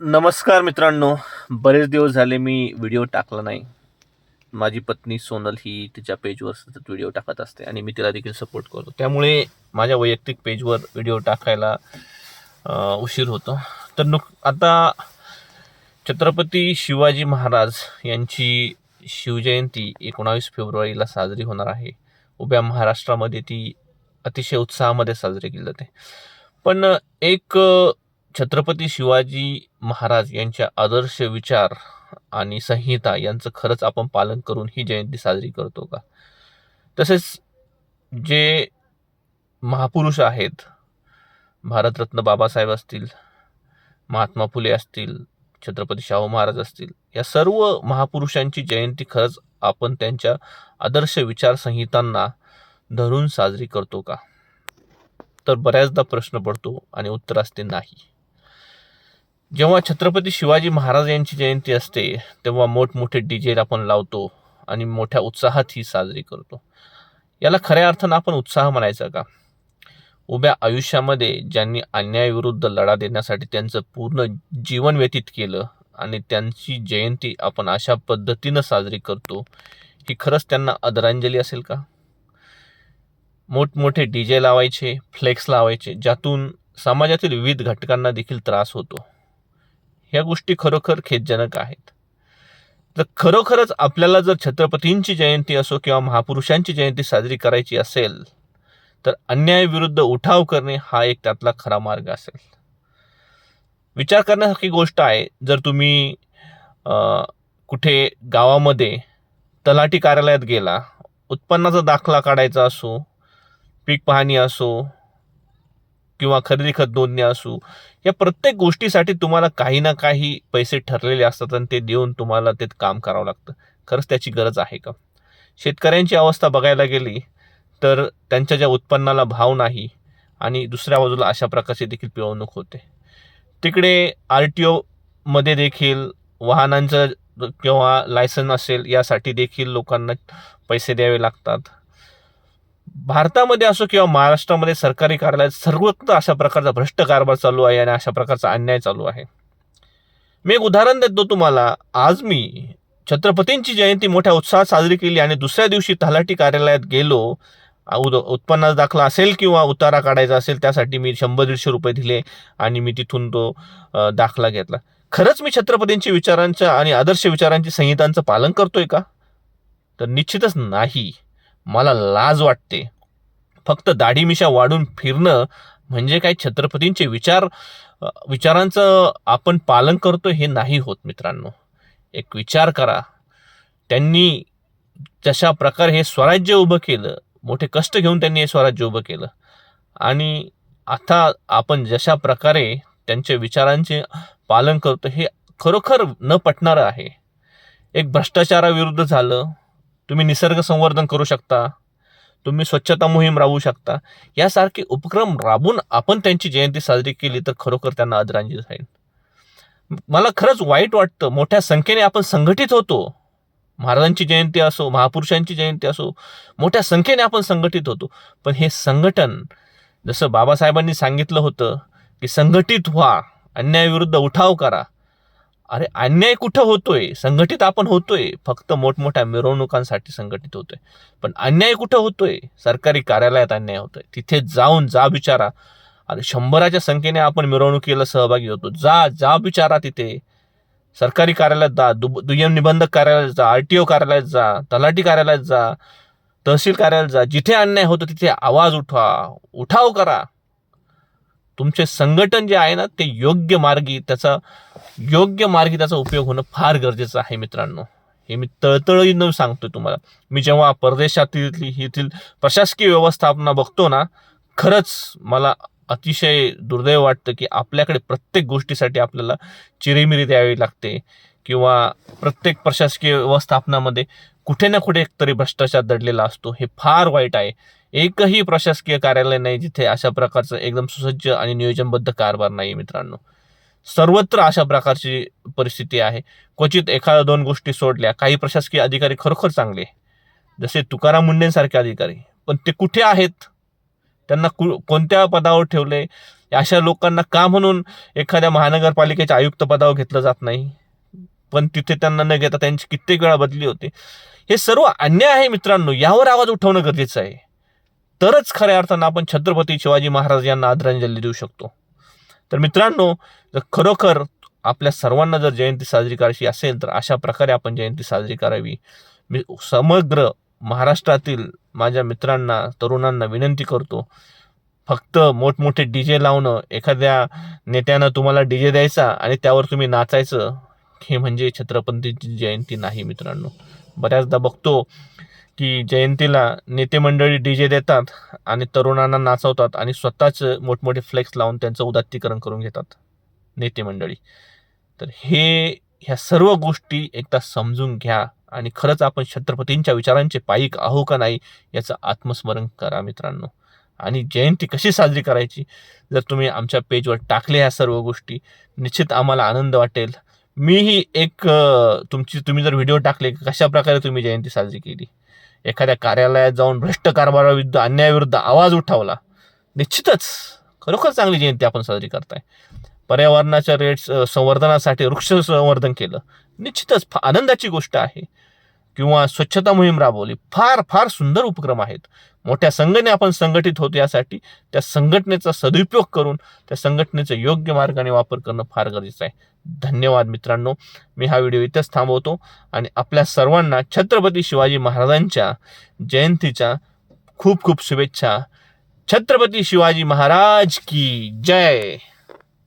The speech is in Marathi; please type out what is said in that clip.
नमस्कार मित्रांनो बरेच दिवस झाले मी व्हिडिओ टाकला नाही. माझी पत्नी सोनल ही तिच्या पेजवर सतत व्हिडिओ टाकत असते आणि मी तिला देखील सपोर्ट करतो. त्यामुळे माझ्या वैयक्तिक पेजवर व्हिडिओ टाकायला उशीर होतो. तर नुक आता छत्रपती शिवाजी महाराज यांची शिवजयंती एकोणावीस फेब्रुवारीला साजरी होणार आहे. उभ्या महाराष्ट्रामध्ये ती अतिशय उत्साहामध्ये साजरी केली जाते. पण एक छत्रपती शिवाजी महाराज यांच्या आदर्श विचार आणि संहिता यांचं खरंच आपण पालन करून ही जयंती साजरी करतो का? तसेच जे महापुरुष आहेत भारतरत्न बाबासाहेब असतील महात्मा फुले असतील छत्रपती शाहू महाराज असतील या सर्व महापुरुषांची जयंती खरंच आपण त्यांच्या आदर्श विचारसंहितांना धरून साजरी करतो का? तर बऱ्याचदा प्रश्न पडतो आणि उत्तर असते नाही. जेव्हा छत्रपती शिवाजी महाराज यांची जयंती असते तेव्हा मोठमोठे डीजे आपण लावतो आणि मोठ्या उत्साहात ही साजरी करतो. याला खऱ्या अर्थानं आपण उत्साह म्हणायचा का? उभ्या आयुष्यामध्ये ज्यांनी अन्यायाविरुद्ध लढा देण्यासाठी त्यांचं पूर्ण जीवन व्यतीत केलं आणि त्यांची जयंती आपण अशा पद्धतीनं साजरी करतो ही खरंच त्यांना आदरांजली असेल का? मोठमोठे डी जे लावायचे फ्लेक्स लावायचे ज्यातून समाजातील विविध घटकांना देखील त्रास होतो. ह्या गोष्टी खरोखर खेदजनक आहेत. तर खरोखरच आपल्याला जर छत्रपतींची जयंती असो किंवा महापुरुषांची जयंती साजरी करायची असेल तर अन्यायाविरुद्ध उठाव करणे हा एक त्यातला खरा मार्ग असेल. विचार करण्यासारखी गोष्ट आहे जर तुम्ही कुठे गावामध्ये तलाठी कार्यालयात गेला उत्पन्नाचा दाखला काढायचा असो पीक पाहणी असो किंवा खरेदी खत नोंदणी असू या प्रत्येक गोष्टीसाठी तुम्हाला काही ना काही पैसे ठरलेले असतात आणि ते देऊन तुम्हाला ते काम करावं लागतं. खरंच त्याची गरज आहे का? शेतकऱ्यांची अवस्था बघायला गेली तर त्यांच्या ज्या उत्पन्नाला भाव नाही आणि दुसऱ्या बाजूला अशा प्रकारची देखील पिळवणूक होते. तिकडे आर टी ओमध्ये देखील वाहनांचं किंवा लायसन असेल यासाठी देखील लोकांना पैसे द्यावे लागतात. भारतामध्ये असो किंवा महाराष्ट्रामध्ये सरकारी कार्यालयात सर्वत्र अशा प्रकारचा भ्रष्ट कारभार चालू आहे आणि अशा प्रकारचा अन्याय चालू आहे. मी एक उदाहरण देतो तुम्हाला. आज मी छत्रपतींची जयंती मोठ्या उत्साहात साजरी केली आणि दुसऱ्या दिवशी तलाठी कार्यालयात गेलो. उद उत्पन्नाचा दाखला असेल किंवा उतारा काढायचा असेल त्यासाठी मी शंभर दीडशे रुपये दिले आणि मी तिथून तो दाखला घेतला. खरंच मी छत्रपतींची विचारांच्या आणि आदर्श विचारांची संहितांचं पालन करतोय का? तर निश्चितच नाही. मला लाज वाटते. फक्त दाढी मिशा वाढून फिरणं म्हणजे काय छत्रपतींचे विचार विचारांचं आपण पालन करतो हे नाही होत मित्रांनो. एक विचार करा. त्यांनी जशा प्रकारे हे स्वराज्य उभं केलं मोठे कष्ट घेऊन त्यांनी हे स्वराज्य उभं केलं. आणि आता आपण जशा प्रकारे त्यांच्या विचारांचे पालन करतो हे खरोखर न पटणारं आहे. एक भ्रष्टाचाराविरुद्ध झालं तुम्ही निसर्ग संवर्धन करू शकता. तुम्ही स्वच्छता मोहीम राबवू शकता. यासारखे उपक्रम राबून आपण त्यांची जयंती साजरी केली तर खरोखर त्यांना आदरांजली राहील. मला खरंच वाईट वाटतं. मोठ्या संख्येने आपण संघटित होतो. महाराजांची जयंती असो महापुरुषांची जयंती असो मोठ्या संख्येने आपण संघटित होतो. पण हे संघटन जसं बाबासाहेबांनी सांगितलं होतं की संघटित व्हा अन्यायाविरुद्ध उठाव करा. अरे अन्याय कुठं होतोय? संघटित आपण होतोय. फक्त मोठमोठ्या मिरवणुकांसाठी संघटित होतोय. पण अन्याय कुठं होतोय? सरकारी कार्यालयात अन्याय होतोय. तिथे जाऊन जा विचारा आणि शंभराच्या संख्येने आपण मिरवणुकीला सहभागी होतो. जा जा विचारा तिथे. सरकारी कार्यालयात जा. दु दुय्यम निबंधक कार्यालयात जा. आर टी ओ कार्यालयात जा. तलाठी कार्यालयात जा. तहसील कार्यालयात जा. जिथे अन्याय होतो तिथे आवाज उठवा. उठाव करा. तुमचे संघटन जे आहे ना ते योग्य मार्गी त्याचा योग्य मार्गी त्याचा उपयोग होणं फार गरजेचं आहे मित्रांनो. हे मी तळतळीनं सांगतोय तुम्हाला. मी जेव्हा परदेशातील येथील प्रशासकीय व्यवस्थापना बघतो ना खरंच मला अतिशय दुर्दैव वाटतं की आपल्याकडे प्रत्येक गोष्टीसाठी आपल्याला चिरीमिरी द्यावी लागते. किंवा प्रत्येक प्रशासकीय व्यवस्थापनामध्ये कुठे ना कुठे तरी भ्रष्टाचार दडलेला असतो. हे फार वाईट आहे. एकही प्रशासकीय कार्यालय नाही जिथे अशा प्रकारचं एकदम सुसज्ज आणि नियोजनबद्ध कारभार नाही मित्रांनो. सर्वत्र अशा प्रकारची परिस्थिती आहे. क्वचित एखाद्या दोन गोष्टी सोडल्या काही प्रशासकीय अधिकारी खरोखर चांगले जसे तुकाराम मुंडेंसारखे अधिकारी पण ते कुठे आहेत? त्यांना कु कोणत्या पदावर ठेवले? अशा लोकांना का म्हणून एखाद्या महानगरपालिकेच्या आयुक्त पदावर घेतलं जात नाही? पण तिथे त्यांना न घेता त्यांची कित्येक वेळा बदली होते. हे सर्व अन्याय आहे मित्रांनो यावर आवाज उठवणं गरजेचं आहे. तरच खऱ्या अर्थानं आपण छत्रपती शिवाजी महाराज यांना आदरांजली देऊ शकतो. तर मित्रांनो जर खरोखर आपल्या सर्वांना जर जयंती साजरी करायची असेल तर अशा प्रकारे आपण जयंती साजरी करावी. मी समग्र महाराष्ट्रातील माझ्या मित्रांना तरुणांना विनंती करतो फक्त मोठमोठे डी जे लावणं एखाद्या नेत्यानं तुम्हाला डी जे द्यायचा आणि त्यावर तुम्ही नाचायचं हे म्हणजे छत्रपतींची जयंती नाही मित्रांनो. बऱ्याचदा बघतो की जयंतीला नेते मंडळी डी जे देतात आणि तरुणांना नाचवतात आणि स्वतःच मोठमोठे फ्लेक्स लावून त्यांचं उदात्तीकरण करून घेतात नेते मंडळी. तर हे ह्या सर्व गोष्टी एकदा समजून घ्या आणि खरंच आपण छत्रपतींच्या विचारांचे पायिक आहो का नाही याचं आत्मस्मरण करा मित्रांनो. आणि जयंती कशी साजरी करायची? जर तुम्ही आमच्या पेजवर टाकले ह्या सर्व गोष्टी निश्चित आम्हाला आनंद वाटेल. मीही एक तुमची तुम्ही जर व्हिडिओ टाकले की कशा प्रकारे तुम्ही जयंती साजरी केली? एखाद्या कार्यालयात जाऊन भ्रष्ट कारभाराविरुद्ध अन्यायाविरुद्ध आवाज उठावला निश्चितच खरोखर चांगली जयंती आपण साजरी करताय. पर्यावरणाच्या रेट्स संवर्धनासाठी वृक्ष संवर्धन केलं निश्चितच आनंदाची गोष्ट आहे. किंवा स्वच्छता मोहीम राबवली फार फार सुंदर उपक्रम आहेत. मोठ्या संघाने आपण संघटित होतो यासाठी त्या संघटनेचा सदुपयोग करून त्या संघटनेचा योग्य मार्गाने वापर करणं फार गरजेचं आहे. धन्यवाद मित्रांनो. मी हा व्हिडिओ इथेच थांबवतो आणि आपल्या सर्वांना छत्रपती शिवाजी महाराजांच्या जयंतीच्या खूप खूप शुभेच्छा. छत्रपती शिवाजी महाराज की जय!